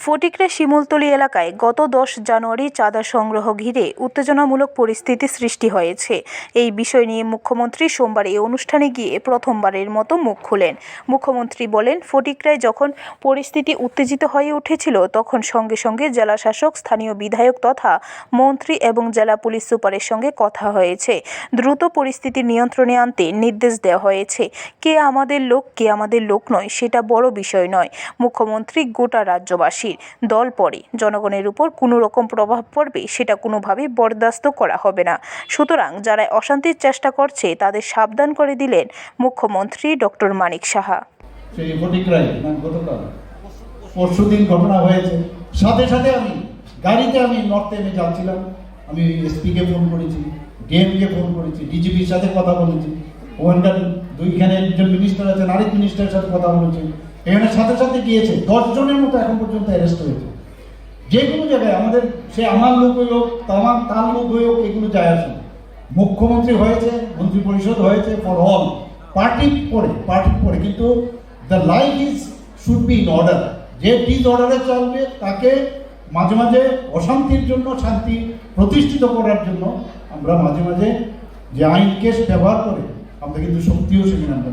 ফটিকরা শিমুলতলি এলাকায় গত দশ জানুয়ারি চাঁদা সংগ্রহ ঘিরে উত্তেজনামূলক পরিস্থিতি সৃষ্টি হয়েছে। এই বিষয় নিয়ে মুখ্যমন্ত্রী সোমবার এই অনুষ্ঠানে গিয়ে প্রথমবারের মতো মুখ খুলেন। মুখ্যমন্ত্রী বলেন, ফটিকরায় যখন পরিস্থিতি উত্তেজিত হয়ে উঠেছিল, তখন সঙ্গে সঙ্গে জেলা শাসক স্থানীয় বিধায়ক তথা মন্ত্রী এবং জেলা পুলিশ সুপারের সঙ্গে কথা হয়েছে। দ্রুত পরিস্থিতি নিয়ন্ত্রণে আনতে নির্দেশ দেওয়া হয়েছে। কে আমাদের লোক, কে আমাদের লোক নয়, সেটা বড় বিষয় নয়, মুখ্যমন্ত্রী গোটা রাজ্যবাসীর দল পড়ে। জনগণের উপর কোনো রকম প্রভাব পড়বে সেটা কোনোভাবেই বরদাস্ত করা হবে না। সুতরাং যারা অশান্তির চেষ্টা করছে তাদের সাবধান করে দিলেন মুখ্যমন্ত্রী ডক্টর মানিক সাহা। সেই ফটিকরাই না গতকাল। পরশু দিন ঘটনা হয়েছে। সাথে সাথে আমি গাড়িতে আমি যাচ্ছিলাম। আমি এসপিকে ফোন করেছি, ডিএমকে ফোন করেছি, ডিজিপির সাথে কথা বলেছি। ওখানকার দুইখানে একজন মিনিস্টার আছেন, আরেক মিনিস্টারের সাথে কথা বলেছি। এখানে সাথে সাথে গিয়েছে দশ জনের মতো এখন পর্যন্ত অ্যারেস্ট হয়েছে। যে কোনো জায়গায় আমাদের, সে আমার লোক হয়ে হোক তামার তার লোক হয়ে হোক, এগুলো যায় আসে না। মুখ্যমন্ত্রী হয়েছে মন্ত্রী পরিষদ হয়েছে ফর অল পার্টি পরে পার্টি পরে কিন্তু the life is should be in order যে ডিস অর্ডারে চলবে, তাকে মাঝে মাঝে অশান্তির জন্য, শান্তি প্রতিষ্ঠিত করার জন্য আমরা মাঝে মাঝে যে আইনকে ব্যবহার করে, আমরা কিন্তু শক্তিও সেখানে আমরা